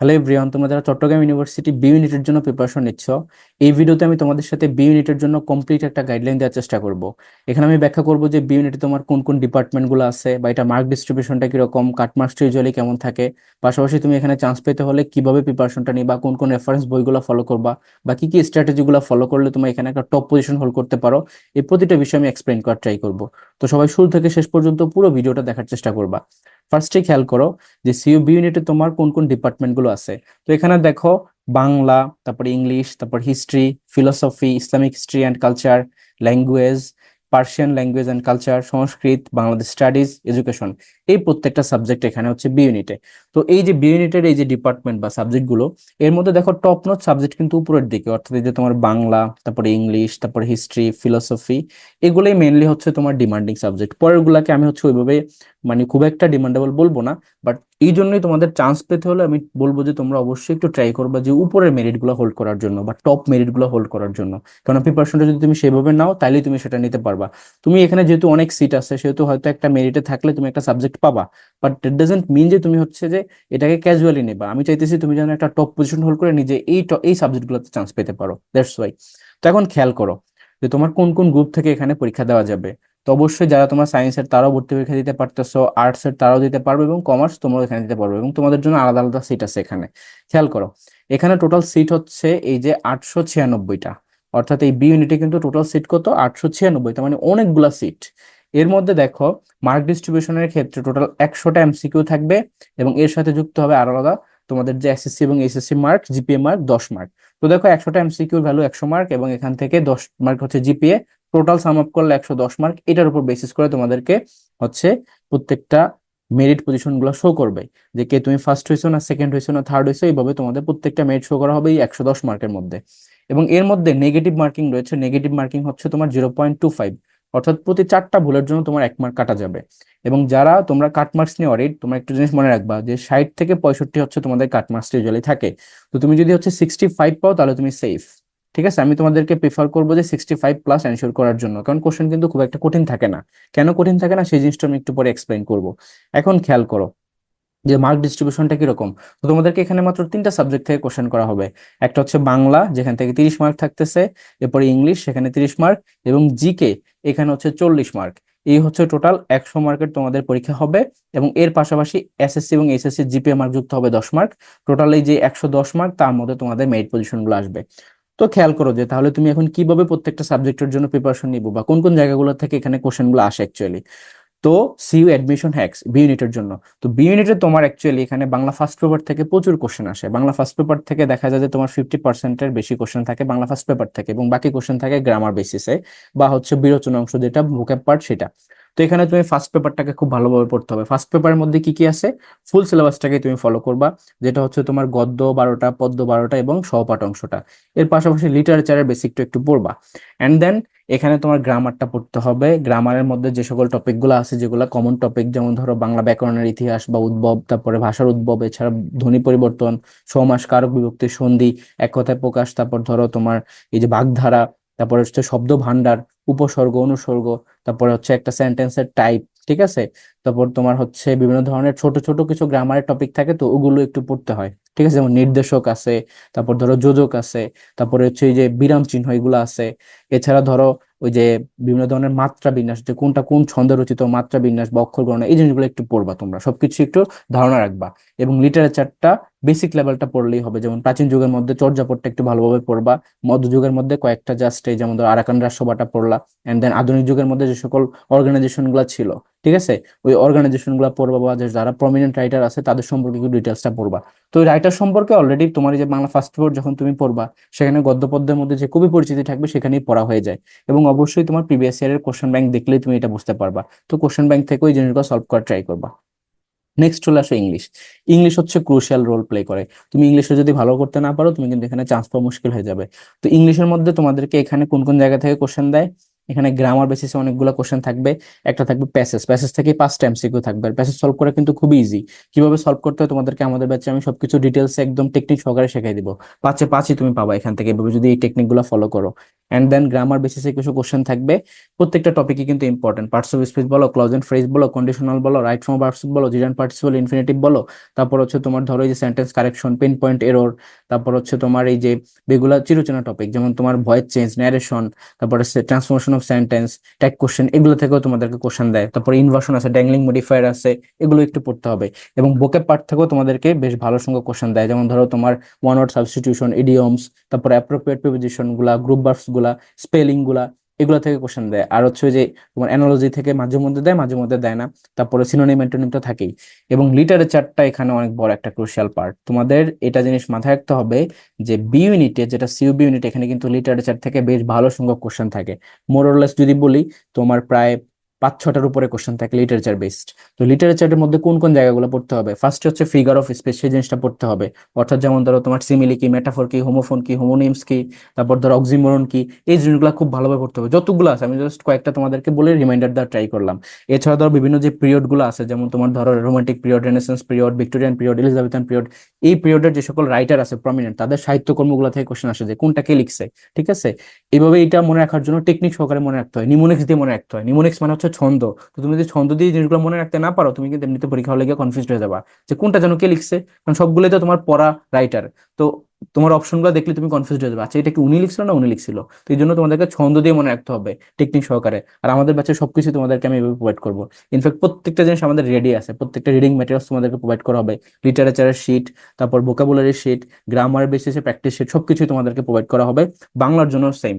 Hello everyone তোমরা যারা Chittagong university B ইউনিটের জন্য প্রিপারেশন নিচ্ছ, এই ভিডিওতে আমি তোমাদের সাথে বি ইউনিটের জন্য কমপ্লিট একটা গাইডলাইন দেওয়ার চেষ্টা করব। এখানে আমি ব্যাখ্যা করব যে বি ইউনিটে তোমার কোন কোন ডিপার্টমেন্টগুলো আছে বা এটা মার্ক ডিস্ট্রিবিউশনটা কীরকম কাটমার্কস ইউজুয়ালি কেমন থাকে, পাশাপাশি তুমি এখানে চান্স পেতে হলে কীভাবে প্রিপারেশনটা নিবা, কোন কোন রেফারেন্স বইগুলো ফলো করবা, বা কি কি স্ট্র্যাটেজিগুলো ফলো করলে তুমি এখানে একটা টপ পজিশন হোল্ড করতে পারো, এই প্রতিটা বিষয় আমি এক্সপ্লেন করার ট্রাই করব। তো সবাই শুরু থেকে শেষ পর্যন্ত পুরো ভিডিওটা দেখার চেষ্টা করবা। ফার্স্টে খেয়াল করো যে সিইউ বি ইউনিটে তোমার কোন কোন ডিপার্টমেন্টগুলো আছে। তো এখানে দেখো বাংলা, তারপর ইংলিশ তারপর history philosophy Islamic history and culture language Persian language and culture Sanskrit Bangladesh studies education এই প্রত্যেকটা সাবজেক্ট এখানে হচ্ছে বি ইউনিটে তো এই যে বি ইউনিটের এই যে ডিপার্টমেন্ট বা সাবজেক্টগুলো এর মধ্যে দেখো টপ নোট সাবজেক্ট কিন্তু উপরের দিকে, অর্থাৎ এই যে তোমার বাংলা, তারপরে ইংলিশ তারপরে হিস্ট্রি ফিলোসফি এগুলোই মেনলি হচ্ছে তোমার ডিমান্ডিং সাবজেক্ট পরের গুলাকে আমি হচ্ছে ওইভাবে মানে খুব একটা ডিমান্ডেবল বলব না বাট এই জন্যই তোমাদের চান্স পেতে হলে আমি বলব যে তোমরা অবশ্যই একটু ট্রাই করবা যে উপরের মেরিটগুলো হোল্ড করার জন্য বা টপ মেরিটগুলো হোল্ড করার জন্য। কারণ প্রিপারেশনটা যদি তুমি সেভাবে নাও তাহলেই তুমি সেটা নিতে পারবা। তুমি এখানে যেহেতু অনেক সিট আছে, সেহেতু হয়তো একটা মেরিটে থাকলে তুমি একটা সাবজেক্ট পাবা বাট ইট ডাজেন্ট মিন যে তুমি হচ্ছে যে এটাকে ক্যাজুয়ালি নেবা। আমি চাইতেছি তুমি যেন একটা টপ পজিশন হোল্ড করে নিজে এই এই সাবজেক্টগুলোতে চান্স পেতে পারো। দ্যাটস ওয়াই তো এখন খেয়াল করো যে তোমার কোন কোন গ্রুপ থেকে এখানে পরীক্ষা দেওয়া যাবে। অবশ্যই যারা তোমার সায়েন্সের তারাও ভর্তি পরীক্ষা দিতে পারতেছো আর্টস এর তারাও দিতে পারবে এবং কমার্স তোমরাও এখানে দিতে পারবে এবং তোমাদের জন্য আলাদা আলাদা সিট আছে এখানে। খেয়াল করো, এখানে টোটাল সিট হচ্ছে এই যে আটশো ছিয়ানব্বইটা, অর্থাৎ এই বি ইউনিটে কিন্তু টোটাল সিট কত? আটশো ছিয়ানব্বই, তার মানে অনেকগুলা সিট এর মধ্যে দেখো মার্ক ডিস্ট্রিবিউশনের ক্ষেত্রে টোটাল একশোটা এমসিকিউ থাকবে এবং এর সাথে যুক্ত হবে আরও আলাদা তোমাদের যে এসএসসি এবং এইচএসসি মার্ক জিপিএ মার্ক দশ মার্ক তো দেখো একশোটা এমসিকিউর ভ্যালু একশো মার্ক এবং এখান থেকে দশ মার্ক হচ্ছে জিপিএ টোটাল সাম আপ করলে একশো দশ মার্ক এটার উপর বেসিস করে তোমাদেরকে হচ্ছে প্রত্যেকটা মেরিট পজিশনগুলো শো করবে। যে কে তুমি ফার্স্ট হয়েছো না সেকেন্ড হয়েছো না থার্ড হয়েছো, এইভাবে তোমাদের প্রত্যেকটা মেরিট শো করা হবে এই একশো দশ মার্কের মধ্যে। এবং এর মধ্যে নেগেটিভ মার্কিং রয়েছে নেগেটিভ মার্কিং হচ্ছে তোমার জিরো পয়েন্ট টু ফাইভ অর্থাৎ প্রতি চারটা ভুলের জন্য তোমার এক মার্ক কাটা যাবে। এবং যারা তোমরা কাট মার্কস নিয়ে অডিট তোমরা একটা জিনিস মনে রাখবা যে ষাট থেকে পঁয়ষট্টি হচ্ছে তোমাদের কাট মার্কস ইউজুয়ালি থাকে। তো তুমি যদি হচ্ছে সিক্সটি ফাইভ পাও, তাহলে তুমি সেফ ঠিক আছে? আমি তোমাদেরকে প্রিফার করব যে সিক্সটি ফাইভ প্লাস এনশিওর করার জন্য। কারণ কোশ্চেন কিন্তু খুব একটা কঠিন থাকে না। কেন কঠিন থাকে না? সেই জিনিসটা আমি একটু পরে এক্সপ্লেন করব। এখন খেয়াল করো যে মার্ক ডিস্ট্রিবিউশনটা কীরকম? তো তোমাদেরকে এখানে মাত্র তিনটা সাবজেক্ট থেকে কোশ্চেন করা হবে। একটা হচ্ছে বাংলা, যেখান থেকে তিরিশ মার্ক থাকতেছে, এরপরে ইংলিশ, সেখানে তিরিশ মার্ক এবং জিকে, এখানে হচ্ছে চল্লিশ মার্ক এই হচ্ছে টোটাল একশো মার্কের তোমাদের পরীক্ষা হবে, এবং এর পাশাপাশি এসএসসি এবং এসএসসি জিপিএ মার্ক যুক্ত হবে দশ মার্ক টোটাল এই যে একশো দশ মার্ক তার মধ্যে তোমাদের মেরিট পজিশনগুলো আসবে। তো খেয়াল করো যে তাহলে তুমি এখন কীভাবে প্রত্যেকটা সাবজেক্টের জন্য প্রিপারেশন নিবো বা কোন কোন জায়গাগুলো থেকে এখানে কোশ্চেনগুলো আসে অ্যাকচুয়ালি তো সিইউ অ্যাডমিশন হ্যাক্স বি ইউনিটের জন্য। তো বি ইউনিটে তোমার অ্যাকচুয়ালি এখানে বাংলা ফার্স্ট পেপার থেকে প্রচুর কোশ্চেন আসে। বাংলা ফার্স্ট পেপার থেকে দেখা যায় যে তোমার ফিফটি পার্সেন্টের বেশি কোশ্চেন থাকে বাংলা ফার্স্ট পেপার থেকে এবং বাকি কোশ্চেন থাকে গ্রামার বেসিসে বা হচ্ছে বিরোচনা অংশ যেটা ভোক্যাব পার্ট সেটা। তো এখানে তুমি ফার্স্ট পেপারটাকে খুব ভালোভাবে পড়তে হবে। ফার্স্ট পেপারের মধ্যে কি কি আছে? ফুল সিলেবাসটাকে তুমি ফলো করবা, যেটা হচ্ছে তোমার গদ্য বারোটা, পদ্য বারোটা এবং সহপাঠ অংশটা। এর পাশাপাশি লিটারেচারের বেসিকটা একটু পড়বা। অ্যান্ড দেন এখানে তোমার গ্রামারটা পড়তে হবে। গ্রামারের মধ্যে যে সকল টপিকগুলো আছে, যেগুলো কমন টপিক যেমন ধরো বাংলা ব্যাকরণের ইতিহাস বা উদ্ভব, তারপরে ভাষার উদ্ভব, এছাড়া ধ্বনি পরিবর্তন, সমাস, কারক বিভক্তি, সন্ধি, এক কথায় প্রকাশ, তারপর ধরো তোমার এই যে বাগধারা তারপরে হচ্ছে শব্দ ভান্ডার উপসর্গ অনুসর্গ তারপরে হচ্ছে একটা সেন্টেন্সের টাইপ ঠিক আছে? তারপর তোমার হচ্ছে বিভিন্ন ধরনের ছোট ছোট কিছু গ্রামারের টপিক থাকে, তো ওগুলো একটু পড়তে হয়। ঠিক আছে? যেমন নির্দেশক আছে, তারপর ধরো যোজক আছে, তারপরে হচ্ছে এই যে বিরাম চিহ্ন এগুলো আছে। এছাড়া ধরো ওই যে বিভিন্ন ধরনের মাত্রা বিন্যাস, যে কোনটা কোন ছন্দে রচিত, মাত্রা বিন্যাস বা অক্ষর গণনা, এই জিনিসগুলো একটু পড়বা তোমরা। সবকিছু একটু ধারণা রাখবা। এবং লিটারেচারটা বেসিক লেভেলটা পড়লেই হবে। যেমন প্রাচীন যুগের মধ্যে চর্যাপদটা একটু ভালোভাবে পড়বা। মধ্যযুগের মধ্যে কয়েকটা জাস্ট এই যেমন ধরো আরাকান রাজসভাটা পড়লা। এন্ড দেন আধুনিক যুগের মধ্যে যে সকল অর্গানাইজেশনগুলা ছিল। ঠিক আছে? ওই অর্গানাইজেশনগুলা পড়বা বা যারা প্রমিনেন্ট রাইটার আছে, তাদের সম্পর্কে একটু ডিটেলসটা পড়বা। তো ওই রাইটার সম্পর্কে অলরেডি তোমার যে বাংলা ফার্স্ট পেপার যখন তুমি পড়বা, সেখানে গদ্যপদ্যের মধ্যে যে কবি পরিচিতি থাকবে সেখানেই পড়া হয়ে যায়। এবং অবশ্যই তোমার প্রিভিয়াস ইয়ারের কোশ্চেন ব্যাংক দেখলেই তুমি এটা বুঝতে পারবা। তো কোশ্চেন ব্যাংক থেকে ওই জিনিসগুলো সলভ করার ট্রাই করবা। নেক্সট চলে আসো ইংলিশ ইংলিশ হচ্ছে ক্রুশিয়াল রোল প্লে করে। তুমি ইংলিশে যদি ভালো করতে না পারো, তুমি কিন্তু এখানে চান্স পাওয়া মুশকিল হয়ে যাবে। তো ইংলিশের মধ্যে তোমাদেরকে এখানে কোন কোন জায়গা থেকে কোশ্চেন দেয়? এখানে গ্রামার বেসিসে অনেকগুলো কোশ্চেন থাকবে। একটা থাকবে প্যাসেজ প্যাসেজ থেকে পাঁচটা এমসিকিউ থাকবে। আর প্যাসেজ সলভ করা কিন্তু খুবই ইজি কীভাবে সলভ করতে হয় তোমাদেরকে আমাদের ব্যাচে আমি সবকিছু ডিটেলস একদম টেকনিক সহকারে শেখাই দিব। পাঁচে পাঁচই তুমি পাবা এখান থেকে। এভাবে যদি এই টেকনিকগুলো ফলো করো। অ্যান্ড দেন গ্রামার বেসিসে কিছু কোশ্চেন থাকবে। প্রত্যেকটা টপিকই কিন্তু ইম্পর্টেন্ট পার্টস অফ স্পিচ বলো ক্লজ এন্ড ফ্রেজ বলো কন্ডিশনাল বলো রাইট ফর্ম ভার্বস বলো জিরান পার্টিসিপল ইনফিনিটিভ বলো। তারপর হচ্ছে তোমার ধরো এই যে sentence correction pin point error তারপর হচ্ছে তোমার এই যে বেগুলা চিরচেনা টপিক যেমন তোমার ভয়েস চেঞ্জ ন্যারেশন তারপরে transformation of sentence tag question এগুলো থেকেও তোমাদেরকে কোশ্চেন দেয়। তারপরে ইনভার্সন আছে ড্যাংলিং মডিফায়ার আছে, এগুলো একটু পড়তে হবে। এবং বোকে পার্ট থেকেও তোমাদেরকে বেশ ভালো সংখ্যক কোশ্চেন দেয়। যেমন ধরো তোমার ওয়ান ওয়ার্ড সাবস্টিটিউশন ইডিয়মস তারপরে অ্যাপ্রোপ্রিয়েট প্রিপোজিশনগুলা গ্রুপ স্পেলিংগুলা এগুলো থেকে কোশ্চেন দেয়। আর হচ্ছে যে তোমার অ্যানালজি থেকে মাঝে মধ্যে দেয়, মাঝে মধ্যে দেয় না। তারপরে সিনোনিম অ্যান্টোনিম তো থাকেই। এবং লিটারেচারটা এখানে অনেক বড় একটা ক্রুশিয়াল পার্ট তোমাদের এটা জিনিস মাথায় রাখতে হবে যে বি ইউনিটে যেটা সিউ বি ইউনিট এখানে কিন্তু লিটারেচার থেকে বেশ ভালো সংখ্যক কোশ্চেন থাকে। মোরলেস যদি বলি, তোমার প্রায় পাঁচ ছটার উপরে কোশ্চেন থাকে লিটারেচার বেসড তো লিটারেচারের মধ্যে কোন কোন জায়গাগুলো পড়তে হবে? ফার্স্ট হচ্ছে ফিগার অফ স্পেস সেই জিনিসটা পড়তে হবে। অর্থাৎ যেমন ধরো তোমার সিমিলি কি মেটাফোর কি হোমোফোন কি হোমোনিমস কি, তারপর ধরো অক্সিমোরন কি, এই জিনিসগুলো খুব ভালোভাবে পড়তে হবে। যতগুলো আছে, আমি জাস্ট কয়েকটা তোমাদেরকে বলে রিমাইন্ডার দেওয়ার ট্রাই করলাম। এছাড়া ধরো বিভিন্ন যে পিরিয়ডগুলো আছে, যেমন তোমার ধরো romantic period renaissance period Victorian period Elizabethan period এই পিরিয়ডের যে সকল রাইটার আছে প্রমিনেন্ট তাদের সাহিত্যকর্মগুলো থেকে কোশ্চেন আসে যে কোনটা কে লিখছে, ঠিক আছে? এইভাবে এটা মনে রাখার জন্য টেকনিক সহকারে মনে রাখতে হয়। নিমোনিক্স দিয়ে মনে রাখতে হয়। নিমোনিক্স মানে হচ্ছে ছন্দ। তো তুমি যদি ছন্দ দিয়ে জিনিসগুলো মনে রাখতে না পারো, তুমি কিন্তু এমনিতে পরীক্ষা হলে গিয়ে কনফিউজ হয়ে যাবা। যে কোনটা যেন কে লিখছে? কারণ সবগুলোই তো তোমার পড়া রাইটার তো তোমার অপশনগুলো দেখলে তুমি কনফিউজ হয়ে যাবে। আচ্ছা এটা কি উনি লিখছিল না উনি লিখছিল? তো এই জন্য তোমাদেরকে ছন্দ দিয়ে মনে রাখতে হবে টেকনিক সহকারে। আর আমাদের ব্যাচে সবকিছু তোমাদেরকে আমি এভাবে প্রোভাইড করব। ইনফ্যাক্ট প্রত্যেকটা জিনিস আমাদের রেডি আছে। প্রত্যেকটা রিডিং ম্যাটেরিয়ালস তোমাদেরকে প্রোভাইড করা হবে। লিটারেচারের শিট তারপর ভোকাবুলারি শিট গ্রামার বেসিসে প্র্যাকটিস শিট সবকিছুই তোমাদেরকে প্রোভাইড করা হবে। বাংলার জন্য সেম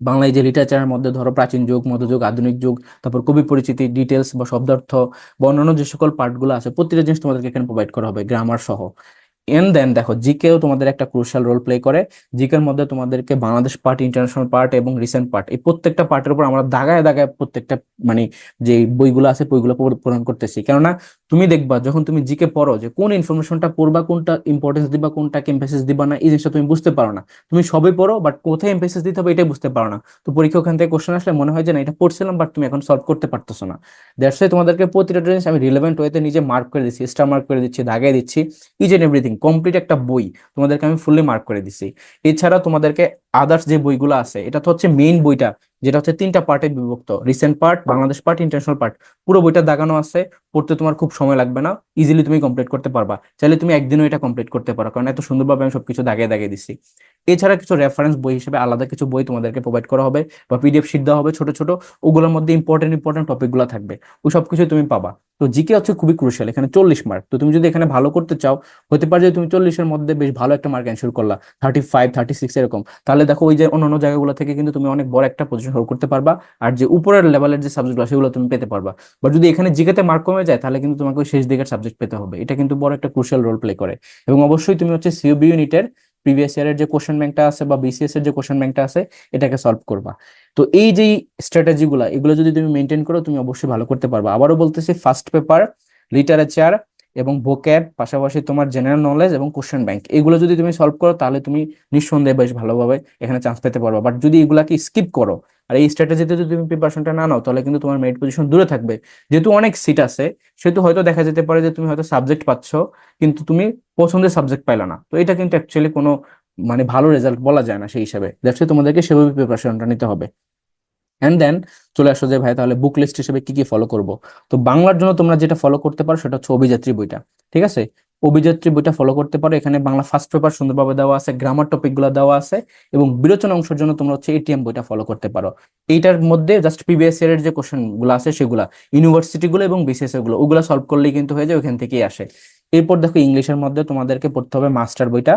বাংলায় যে লিটারেচারের মধ্যে ধরো প্রাচীন যুগ, মধ্যযুগ, আধুনিক যুগ, তারপর কবি পরিচিতি ডিটেলস বা শব্দার্থ বা অন্যান্য যে সকল পার্টগুলো আছে, প্রতিটা জিনিস তোমাদেরকে এখানে প্রোভাইড করা হবে গ্রামার সহ। এন্ড দেন দেখো জিকেও তোমাদের একটা ক্রুশাল রোল প্লে করে। জিকের মধ্যে তোমাদেরকে বাংলাদেশ পার্ট ইন্টারন্যাশনাল পার্ট এবং রিসেন্ট পার্ট, এই প্রত্যেকটা পার্টের উপর আমরা দাগায় দাগায় প্রত্যেকটা মানে যে বইগুলো আছে, বইগুলো পূরণ করতেছি। কেননা তুমি দেখবা যখন তুমি জিকে পড়ো যে কোন ইনফরমেশনটা পড়বা, কোনটা ইম্পর্টেন্স দিবা কোনটাকে এমফেসিস দিবা না, এই জিনিসটা তুমি বুঝতে পারো না। তুমি সবই পড়ো বাট কোথায় এমফেসিস দিতে হবে এটাই বুঝতে পারো না। তো পরীক্ষা ওখান থেকে কোশ্চেন আসলে মনে হয় যে না, এটা পড়ছিলাম বাট তুমি এখন সলভ করতে পারতেছো না। দ্যাটস তোমাদেরকে প্রতিটা জিনিস আমি রিলেভেন্ট ওয়েতে নিজে মার্ক করে দিচ্ছি স্টার মার্ক করে দিচ্ছি, দাগায় দিচ্ছি ইচ এন্ড এভরিথিং কমপ্লিট একটা বই তোমাদেরকে আমি ফুললি মার্ক করে দিচ্ছি। এছাড়া তোমাদেরকে আদার্স যে বইগুলো আছে এটা তো হচ্ছে মেইন বইটা, যেটা হচ্ছে তিনটা পার্টে বিভক্ত recent part Bangladesh part international part পুরো বইটা দাগানো আছে, পড়তে তোমার খুব সময় লাগবে না ইজিলি তুমি কমপ্লিট করতে পারবা। চাইলে তুমি একদিনও এটা কমপ্লিট করতে পারো, কারণ এত সুন্দরভাবে আমি সবকিছু দাগিয়ে দাগিয়ে দিচ্ছি এছাড়া কিছু রেফারেন্স বই হিসেবে আলাদা কিছু বই তোমাদেরকে প্রোভাইড করা হবে বা পিডিএফ শিট দেওয়া হবে ছোট ছোট, ওগুলোর মধ্যে ইম্পর্টেন্ট ইম্পর্টেন্ট টপিকগুলো থাকবে। ওই সব কিছু তুমি পাবা। তো জিকে হচ্ছে খুবই ক্রুশিয়াল এখানে চল্লিশ মার্ক তো তুমি যদি এখানে ভালো করতে চাও, হতে পারে যে তুমি চল্লিশের মধ্যে বেশ ভালো একটা মার্ক এনশোর করলা থার্টি ফাইভ থার্টি সিক্স এরকম। তাহলে দেখো ওই যে অন্যান্য জায়গাগুলো থেকে কিন্তু তুমি অনেক বড় একটা পজিশন হোল্ড করতে পারবা, আর যে উপরের লেভেলের যে সাবজেক্টগুলো সেগুলো তুমি পেতে পারবা। বা যদি এখানে জিকেতে মার্ক কমে যায়, তাহলে কিন্তু তোমাকে শেষ দিকের সাবজেক্ট পেতে হবে। এটা কিন্তু বড় একটা ক্রুশিয়াল রোল প্লে করে। এবং অবশ্যই তুমি হচ্ছে সিওবি ইউনিটের প্রিভিয়াস ইয়ারের যে কোশ্চেন ব্যাংকটা আছে বা বিসিএস এর যে কোশ্চেন ব্যাংকটা আছে, এটাকে সলভ করবা। তো এই যে স্ট্র্যাটেজি গুলা, এগুলো যদি তুমি মেনটেন করো, তুমি অবশ্যই ভালো করতে পারবা। আবারও বলতেছি ফার্স্ট পেপার লিটারেচার এবং ভোক্যাব পাশাপাশি তোমার জেনারেল নলেজ এবং কোশ্চেন ব্যাংক এগুলো যদি তুমি সলভ করো, তাহলে তুমি নিঃসন্দেহে বেশ ভালোভাবে এখানে চান্স পেতে পারবা। বাট যদি এগুলাকে স্কিপ করো আর এই স্ট্র্যাটেজিতে যদি তুমি প্রিপারেশনটা না নাও, তাহলে কিন্তু তোমার মেরিট পজিশন দূরে থাকবে। যেহেতু অনেক সিট আছে, সেহেতু হয়তো দেখা যেতে পারে যে তুমি হয়তো সাবজেক্ট পাচ্ছ, কিন্তু তুমি পছন্দের সাবজেক্ট পাইলা না। তো এটা কিন্তু অ্যাকচুয়ালি কোনো মানে ভালো রেজাল্ট বলা যায় না সেই হিসাবে। দ্যাটস তোমাদেরকে সেভাবে প্রিপারেশনটা নিতে হবে। অ্যান্ড দেন চলে আসো যে ভাই, তাহলে বুক লিস্ট হিসেবে কি কি ফলো করব? তো বাংলার জন্য তোমরা যেটা ফলো করতে পারো, সেটা হচ্ছে অভিযাত্রী বইটা। ঠিক আছে? অভিযাত্রী বইটা ফলো করতে পারো। এখানে বাংলা ফার্স্ট পেপার সুন্দরভাবে দেওয়া আছে গ্রামার টপিকগুলো দেওয়া আছে এবং বিরোচনা অংশের জন্য তোমরা হচ্ছে এটিএম বইটা ফলো করতে পারো। এইটার মধ্যে জাস্ট প্রিভিয়াস ইয়ারের যে কোশ্চেনগুলো আছে সেগুলা ইউনিভার্সিটি গুলো এবং বিসিএসগুলো, ওগুলো সলভ করলেই কিন্তু হয়ে যায় ওখান থেকেই আসে। এরপর দেখো ইংলিশের মধ্যে তোমাদেরকে পড়তে হবে মাস্টার বইটা।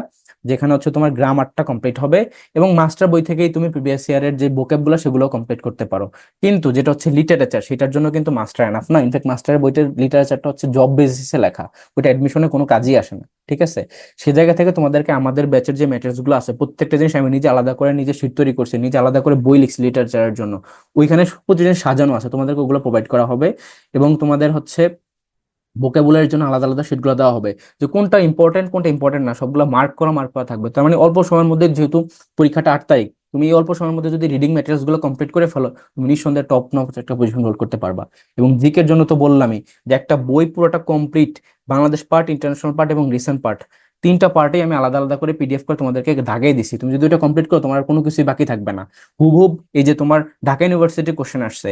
যেখানে হচ্ছে তোমার গ্রামারটা কমপ্লিট হবে এবং মাস্টার বই থেকেই তুমি প্রিভিয়াস ইয়ারের যে বোকেবগুলো সেগুলো কমপ্লিট করতে পারো। কিন্তু যেটা হচ্ছে লিটারেচার সেটার জন্য কিন্তু মাস্টার এনাফ না। ইনফ্যাক্ট মাস্টার বইটার লিটারেচারটা হচ্ছে জব বেসিসে লেখা। ওইটা অ্যাডমিশনে কোনো কাজই আসে না, ঠিক আছে? সে জায়গা থেকে তোমাদেরকে আমাদের ব্যাচের যে ম্যাটার্সগুলো আছে, প্রত্যেকটা জিনিস আমি নিজে আলাদা করে নিজে শীট তৈরি করছি, নিজে আলাদা করে বই লিখছি লিটারেচারের জন্য। ওইখানে প্রতি জিনিস সাজানো আছে, তোমাদেরকে ওগুলো প্রোভাইড করা হবে। এবং তোমাদের হচ্ছে ভোকাবুলারির জন্য আলাদা আলাদা শিটগুলো দেওয়া হবে। যে কোনটা ইম্পর্টেন্ট কোনটা ইম্পর্টেন্ট না, সবগুলো মার্ক করা মার্ক করা থাকবে। তার মানে অল্প সময়ের মধ্যে যেহেতু পরীক্ষাটা আট তারিখ, তুমি এই অল্প সময়ের মধ্যে যদি রিডিংগুলো কমপ্লিট করে ফেলো, তুমি নিঃসন্দেহে টপ নচ একটা পজিশন হোল্ড করতে পারবা। এবং জিকের জন্য তো বললামই যে একটা বই পুরোটা complete Bangladesh part international part এবং রিসেন্ট পার্ট তিনটা পার্টেই আমি আলাদা আলাদা করে পিডিএফ করে তোমাদেরকে দাগাই দিছি। তুমি যদি ওটা কমপ্লিট করো, তোমার কোনো কিছুই বাকি থাকবে না। হুবহুব এই যে তোমার ঢাকা ইউনিভার্সিটি কোশ্চেন আসছে।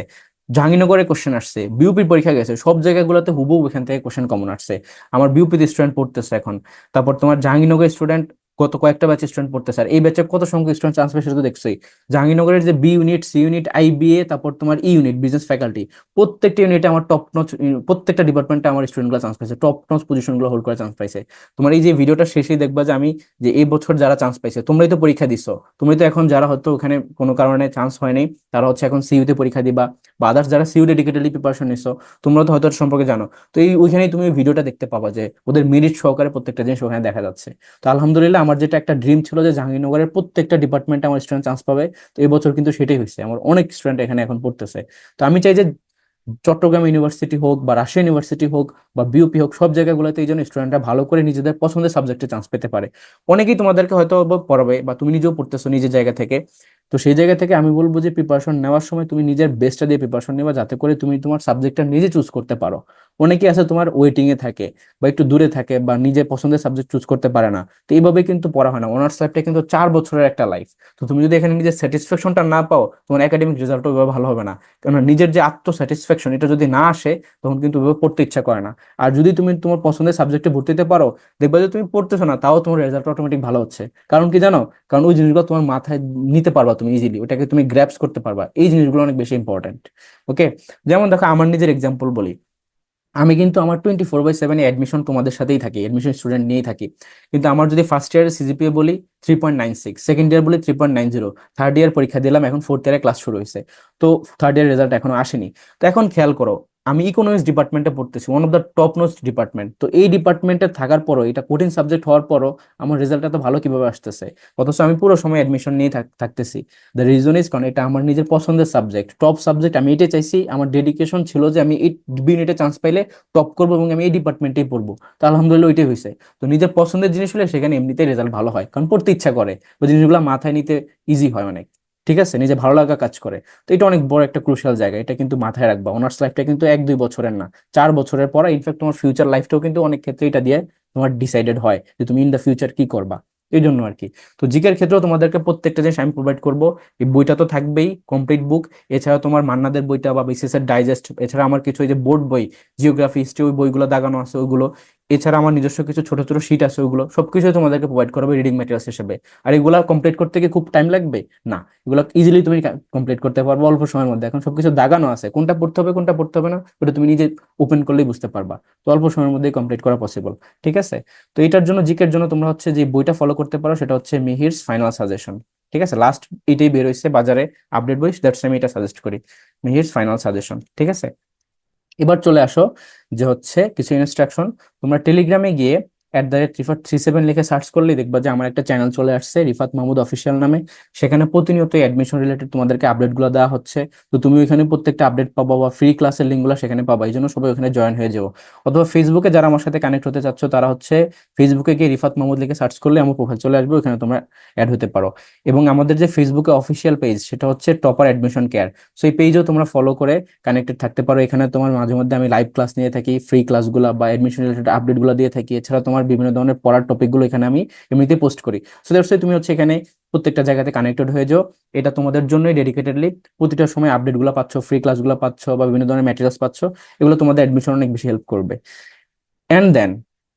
জাহাঙ্গীরনগরে কোশ্চেন আসছে বিউপির পরীক্ষা গেছে, সব জায়গাগুলোতে হুবহু এখান থেকে কোশ্চেন কমন আসছে। আমার বিউপিতে স্টুডেন্ট পড়তেছে এখন। তারপর তোমার জাহাঙ্গীরনগরের স্টুডেন্ট কত কয়েকটা ব্যাচে স্টুডেন্ট পড়তে আর এই ব্যাচে কত সংখ্যক স্টুডেন্ট চান্স পেয়েছে তো দেখছোই। জাহাঙ্গীরনগরের যে B unit C unit IBA তারপর তোমার ই ইউনিট বিজনেস ফ্যাকাল্টি প্রত্যেকটা ইউনিটে আমার টপ নচ প্রত্যেকটা ডিপার্টমেন্টে আমার স্টুডেন্টগুলো চান্স পাইছে টপ নচ পজিশনগুলো হোল্ড করে চান্স পাইছে। তোমার এই যে ভিডিওটা শেষেই দেখবা যে আমি যে এই বছর যারা চান্স পাইছে, তোমরাই তো পরীক্ষা দিছো। তুমি তো এখন যারা হয়তো ওখানে কোনো কারণে চান্স হয়নি তারা হচ্ছে এখন সিইউতে পরীক্ষা দিবা বা আদার্স যারা সিইউ ডেডিকেটেডলি প্রিপারেশন নিছো, তোমরা তো হয়তো সম্পর্কে জানো। তো এই ওইখানেই তুমি ভিডিওটা দেখতে পাবা যে ওদের মেরিট সহকারে প্রত্যেকটা জিনিস ওখানে দেখা যাচ্ছে। তো আলহামদুলিল্লাহ আমার যেটা একটা ড্রিম ছিল যে জাহাঙ্গীরনগরের প্রত্যেকটা ডিপার্টমেন্টে আমার স্টুডেন্ট চান্স পাবে। তো এই বছর কিন্তু সেটাই হয়েছে। আমার অনেক স্টুডেন্ট এখানে এখন পড়তেছে। তো আমি চাই যে চট্টগ্রাম ইউনিভার্সিটি হোক বা রাশিয়া ইউনিভার্সিটি হোক বা বিউপি হোক, সব জায়গাগুলোতে এই জন্য স্টুডেন্টরা ভালো করে নিজেদের পছন্দের সাবজেক্টে চান্স পেতে পারে। অনেকেই তোমাদেরকে হয়তো পড়াবে বা তুমি নিজেও পড়তেছো নিজের জায়গা থেকে। তো সেই জায়গা থেকে আমি বলব যে প্রিপারেশন নেওয়ার সময় তুমি নিজের বেস্টটা দিয়ে প্রিপারেশন নেবা যাতে করে তুমি তোমার সাবজেক্টটা নিজে চুজ করতে পারো। অনেকে আছে তোমার ওয়েটিং এ থাকে বা একটু দূরে থাকে বা নিজের পছন্দের সাবজেক্ট চুজ করতে পারে না। তো এইভাবে কিন্তু পড়া হয় না। অনার্স লাইফটা কিন্তু চার বছরের একটা লাইফ তো তুমি যদি এখানে নিজের স্যাটিসফ্যাকশনটা না পাও, তোমার একাডেমিক রেজাল্টও ভালো হবে না। কারণ নিজের যে আত্ম স্যাটিসফ্যাকশন এটা যদি না আসে, তখন কিন্তু ওইভাবে পড়তে ইচ্ছা করে না। আর যদি তুমি তোমার পছন্দের সাবজেক্টে ভর্তি ভর্তিতে পারো, দেখবা যে তুমি পড়তেছো না, তাও তোমার রেজাল্ট অটোমেটিক ভালো হচ্ছে। কারণ কি জানো? কারণ ওই জিনিসগুলো তোমার মাথায় নিতে পারবা তুমি ইজিলি ওটাকে তুমি গ্র্যাপস করতে পারবা। এই জিনিসগুলো অনেক বেশি ইম্পর্টেন্ট ওকে যেমন দেখো, আমার নিজের এক্সাম্পল বলি। আমি কিন্তু আমার twenty four by seven admission তোমাদের সাথেই থাকি অ্যাডমিশন স্টুডেন্ট নিয়েই থাকি। কিন্তু আমার যদি ফার্স্ট ইয়ারের সিজিপিএ বলি three point nine six second year বলি three point nine zero third year পরীক্ষা দিলাম, এখন ফোর্থ ইয়ারে ক্লাস শুরু হয়েছে। তো থার্ড ইয়ার রেজাল্ট এখনও আসেনি। তো এখন খেয়াল করো আমি ইকোনমিক্স ডিপার্টমেন্টে পড়তেছি one of the top notch department তো এই ডিপার্টমেন্টে থাকার পরও, এটা কঠিন সাবজেক্ট হওয়ার পরও আমার রেজাল্ট এত ভালো কীভাবে আসতেছে? অথচ আমি পুরো সময় অ্যাডমিশন নিয়ে থাকতেছি। দ্য রিজন ইজ কারণ এটা আমার নিজের পছন্দের সাবজেক্ট টপ সাবজেক্ট আমি এটাই চাইছি, আমার ডেডিকেশন ছিল যে আমি এই বিউনিটে চান্স পাইলে টপ করব এবং আমি এই ডিপার্টমেন্টেই পড়ব। তো আলহামদুলিল্লাহ ওইটাই হয়েছে তো নিজের পছন্দের জিনিস হলে সেখানে এমনিতেই রেজাল্ট ভালো হয়, কারণ পড়তে ইচ্ছা করে। ওই জিনিসগুলো মাথায় নিতে ইজি হয় অনেক। ঠিক আছে? নিজে ভালো লাগা কাজ করে। তো এটা অনেক বড় একটা ক্রুশিয়াল জায়গা। এটা কিন্তু মাথায় রাখবা। অনার্স লাইফটা কিন্তু এক দুই বছরের না। চার বছরের পরে ইনফ্যাক্ট তোমার ফিউচার লাইফটাও কিন্তু অনেক ক্ষেত্রে এটা দিয়ে তোমার ডিসাইডেড হয় যে তুমি ইন দ্য ফিউচার কি করবা। এই জন্য আর কি। তো জিকের ক্ষেত্রেও তোমাদেরকে প্রত্যেকটা জিনিস আমি প্রোভাইড করব। এই বইটা তো থাকবেই কমপ্লিট বুক এছাড়া তোমার মান্নাদের বইটা বা বিসিএস এর ডাইজেস্ট এছাড়া আমার কিছু ওই যে বোর্ড বই জিওগ্রাফি হিস্ট্রি ওই বইগুলো দাগানো আছে, ওইগুলো। এছাড়া আমার নিজস্ব কিছু ছোট ছোট শিট আছে ওইগুলো সবকিছু তোমাদেরকে প্রোভাইড করবে রিডিং ম্যাটেরিয়ালস হিসেবে। আর এগুলা কমপ্লিট করতে গিয়ে খুব টাইম লাগবে? না, এগুলো ইজিলি তুমি কমপ্লিট করতে পারবে অল্প সময়ের মধ্যে। এখন সবকিছু দাগানো আছে, কোনটা পড়তে হবে, কোনটা পড়তে হবে না, ওটা তুমি নিজে ওপেন করলেই বুঝতে পারবা। তো অল্প সময়ের মধ্যেই কমপ্লিট করা পসিবল ঠিক আছে? তো এটার জন্য, জিকের জন্য তোমরা হচ্ছে যে বইটা ফলো করতে পারো, সেটা হচ্ছে মিহিরস ফাইনাল সাজেশন ঠিক আছে? লাস্ট এটাই বের হয়েছে বাজারে আপডেট বই দ্যাটস আমি এটা সাজেস্ট করি, মিহিরস ফাইনাল সাজেশন ঠিক আছে? এবার চলে আসো যে হচ্ছে কিছু ইনস্ট্রাকশন তোমরা টেলিগ্রামে গিয়ে at the rate Rifat three seven লিখে সার্চ করলেই দেখবা যে আমার একটা চ্যানেল চলে আসছে, রিফাত মাহমুদ অফিসিয়াল নামে। সেখানে প্রতিনিয়ত অ্যাডমিশন রিলেটেড তোমাদেরকে আপডেটগুলো দেওয়া হচ্ছে। তো তুমি ওইখানে প্রত্যেকটা আপডেট পাবা বা ফ্রি ক্লাসের লিঙ্কগুলো সেখানে পাবা এই জন্য সবাই ওখানে জয়েন হয়ে যাব অথবা ফেসবুকে যারা আমার সাথে কানেক্ট হতে চাচ্ছ, তারা হচ্ছে ফেসবুকে গিয়ে রিফাত মাহমুদ লিখে সার্চ করলে আমার প্রোফাইল চলে আসবে ওখানে তোমরা অ্যাড হতে পারো। এবং আমাদের যে ফেসবুকে অফিসিয়াল পেজ সেটা হচ্ছে টপার অ্যাডমিশন কেয়ার সো এই পেজও তোমরা ফলো করে কানেক্টেড থাকতে পারো। এখানে তোমার মাঝে মধ্যে আমি লাইভ ক্লাস নিয়ে থাকি ফ্রি ক্লাসগুলো বা অ্যাডমিশন রিলেটেড আপডেটগুলো দিয়ে থাকি। এছাড়া তোমার বিভিন্ন ধরনের পড়ার টপিকগুলো এখানে আমি এমনিতে পোস্ট করি। সো দ্যাটস তুমি হচ্ছে এখানে প্রত্যেকটা জায়গাতে কানেক্টেড হয়ে যাও। এটা তোমাদের জন্যই ডেডিকেটেডলি প্রতিটা সময় আপডেটগুলো পাচ্ছ ফ্রি ক্লাসগুলো পাচ্ছ বা বিভিন্ন ধরনের ম্যাটেরিয়ালস পাচ্ছ, এগুলো তোমাদের অ্যাডমিশন অনেক বেশি হেল্প করবে। অ্যান্ড দেন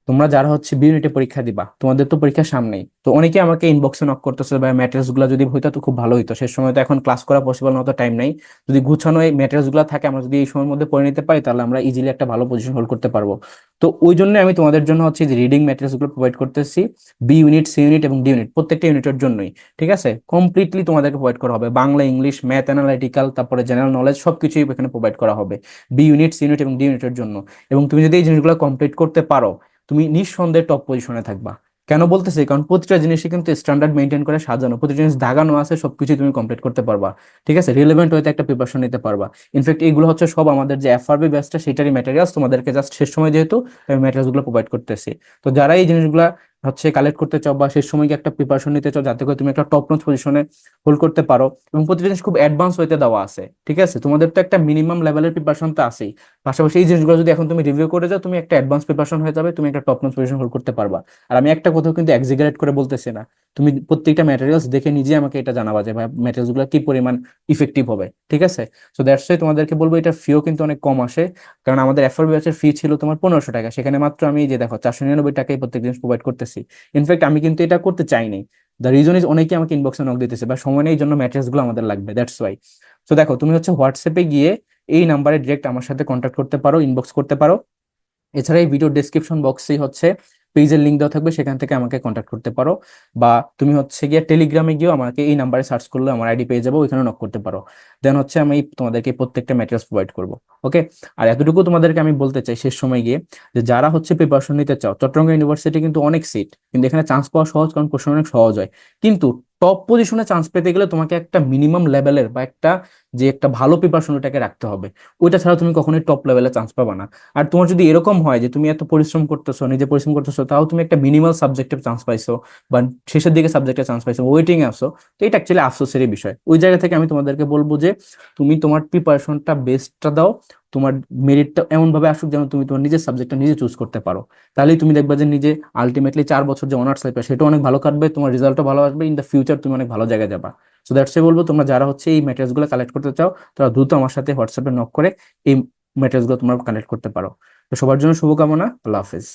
তোমরা যারা হচ্ছে বি ইউনিটে পরীক্ষা দিবা, তোমাদের তো পরীক্ষা সামনেই। তো অনেকে আমাকে ইনবক্সে নক করতেছে বা ম্যাটেরিয়ালসগুলো যদি হইতো তো খুব ভালো হইতো। সে সময় তো এখন ক্লাস করা পসিবল না তো টাইম নেই। যদি গুছানো এই ম্যাটেরিয়ালসগুলো থাকে, আমরা যদি এই সময়ের মধ্যে পড়ে নিতে পারি, তাহলে আমরা ইজিলি একটা ভালো পজিশন হোল্ড করতে পারব। তো ওই জন্য আমি তোমাদের জন্য হচ্ছে যে রিডিং ম্যাটেরিয়ালসগুলো প্রোভাইড করতেছি বি ইউনিট সি ইউনিট এবং ডি ইউনিট প্রত্যেকটা ইউনিটের জন্যই। ঠিক আছে? কমপ্লিটলি তোমাদেরকে প্রোভাইড করা হবে। বাংলা ইংলিশ ম্যাথ অ্যানালাইটিক্যাল তারপরে জেনারেল নলেজ সবকিছুই এখানে প্রোভাইড করা হবে। বি ইউনিট সি ইউনিট এবং ডি ইউনিটের জন্য। এবং তুমি যদি এই জিনিসগুলো কমপ্লিট করতে পারো তুমি নিঃসন্দেহে টপ পজিশনে থাকবা। কেন বলতেছে? কারণ প্রতিটা জিনিসই কিন্তু স্ট্যান্ডার্ড মেনটেন করে সাজানো, প্রতিটা জিনিস দাগানো আছে সবকিছু তুমি কমপ্লিট করতে পারবা। ঠিক আছে? রিলেভেন্ট হয়তো একটা প্রিপারেশন নিতে পারবা। ইনফ্যাক্ট এইগুলো হচ্ছে সব আমাদের যে এফআরবি ব্যাচটা সেটারই ম্যাটেরিয়ালস তোমাদেরকে জাস্ট শেষ সময় যেহেতু আমি ম্যাটেরিয়ালসগুলো প্রোভাইড করতেছি। তো যারা এই জিনিসগুলা হচ্ছে কালেক্ট করতে চাও বা শেষ সময় একটা প্রিপারেশন নিতে চাও, যাতে করে তুমি একটা টপ নোচ পজিশনে হোল্ড করতে পারো এবং প্রতিটা জিনিস খুব অ্যাডভান্স হইতে দেওয়া আছে, ঠিক আছে? তোমাদের তো একটা মিনিমাম লেভেলের প্রিপারেশন তো আছেই। পাশাপাশি এই জিনিসগুলো যদি এখন তুমি রিভিউ করে যাও, তুমি একটা অ্যাডভান্স প্রিপারেশন হয়ে যাবে, তুমি একটা টপ নোচ পজিশন হোল্ড করতে পারবা। আর আমি একটা কোথাও কিন্তু এক্সিগারেট করে বলতেছি না। তুমি প্রত্যেকটা ম্যাটেরিয়ালস দেখে নিজে আমাকে এটা জানাবা যে, ভাই ম্যাটেরিয়ালসগুলো কি পরিমাণ ইফেক্টিভ হবে? ঠিক আছে? সো দ্যাটস ওয়াই তোমাদেরকে বলব, এটা ফিও কিন্তু অনেক কম আসে। কারণ আমাদের এফআর ব্যাচের ফি ছিল তোমার পনেরোশো টাকা। সেখানে মাত্র আমি যে দেখো, চারশো নিরানব্বই টাকায় প্রত্যেক জিনিস প্রোভাইড করতেছি। ইনফ্যাক্ট আমি কিন্তু এটা করতে চাইনি দ্য রিজন ইজ অনেকে আমাকে ইনবক্সে নক দিতেছে, বা সময় নেই জন্য ম্যাটেরিয়ালসগুলো আমাদের লাগবে দ্যাটস ওয়াই সো দেখো, তুমি হচ্ছে হোয়াটসঅ্যাপে গিয়ে এই নাম্বারে ডিরেক্ট আমার সাথে কন্ট্যাক্ট করতে পারো ইনবক্স করতে পারো। এছাড়া এই ভিডিও ডিসক্রিপশন বক্সেই হচ্ছে পেজের লিঙ্ক দেওয়া থাকবে, সেখান থেকে আমাকে কন্ট্যাক্ট করতে পারো। বা তুমি হচ্ছে গিয়ে টেলিগ্রামে গিয়েও আমাকে এই নাম্বারে সার্চ করলে আমার আইডি পেয়ে যাব, ওইখানে নক করতে পারো। দেন হচ্ছে আমি তোমাদেরকে প্রত্যেকটা ম্যাটেরিয়ালস প্রোভাইড করব ওকে আর এতটুকু তোমাদেরকে আমি বলতে চাই শেষ সময় গিয়ে, যে যারা হচ্ছে প্রিপারেশন নিতে চাও, চট্টগ্রাম ইউনিভার্সিটি কিন্তু অনেক সিট কিন্তু এখানে চান্স পাওয়া সহজ, কারণ কোশ্চেন অনেক সহজ হয়। কিন্তু টপ পজিশনে চান্স পেতে গেলে তোমাকে একটা মিনিমাম লেভেলের বা একটা যে একটা ভালো প্রিপারেশন ওটাকে রাখতে হবে। ওইটা ছাড়া তুমি কখনোই টপ লেভেলে চান্স পাবা না। আর তোমার যদি এরকম হয় যে তুমি এত পরিশ্রম করতেছো, নিজে পরিশ্রম করতেছো, তাও তুমি একটা মিনিমাল সাবজেক্টে চান্স পাইছো বা শেষের দিকে সাবজেক্টে চান্স পাইছো ওয়েটিং এ আসো তো এটা অ্যাকচুয়ালি আফসোসেরই বিষয়। ওই জায়গা থেকে আমি তোমাদেরকে বলব যে তুমি তোমার প্রিপারেশনটা বেস্টটা দাও, তোমার মেরিটটা এমন ভাবে আসুক যেন তুমি তোমার নিজের সাবজেক্টটা নিজে চুজ করতে পারো। তাহলেই তুমি দেখবে যে নিজে আলটিমেটলি চার বছর যে অনার্স লাইফে সেটা অনেক ভালো কাটবে, তোমার রেজাল্টও ভালো আসবে ইন দ্য ফিউচার তুমি অনেক ভালো জায়গায় যাবা। সো দ্যাটস বলব, তোমরা যারা হচ্ছে এই ম্যাটেরিয়ালসগুলো কালেক্ট করতে চাও, তারা দ্রুত আমার সাথে হোয়াটসঅ্যাপে নক করে এই ম্যাটেরিয়ালসগুলো তোমরা কালেক্ট করতে পারো। তো সবার জন্য শুভকামনা, আল্লাহ হাফেজ।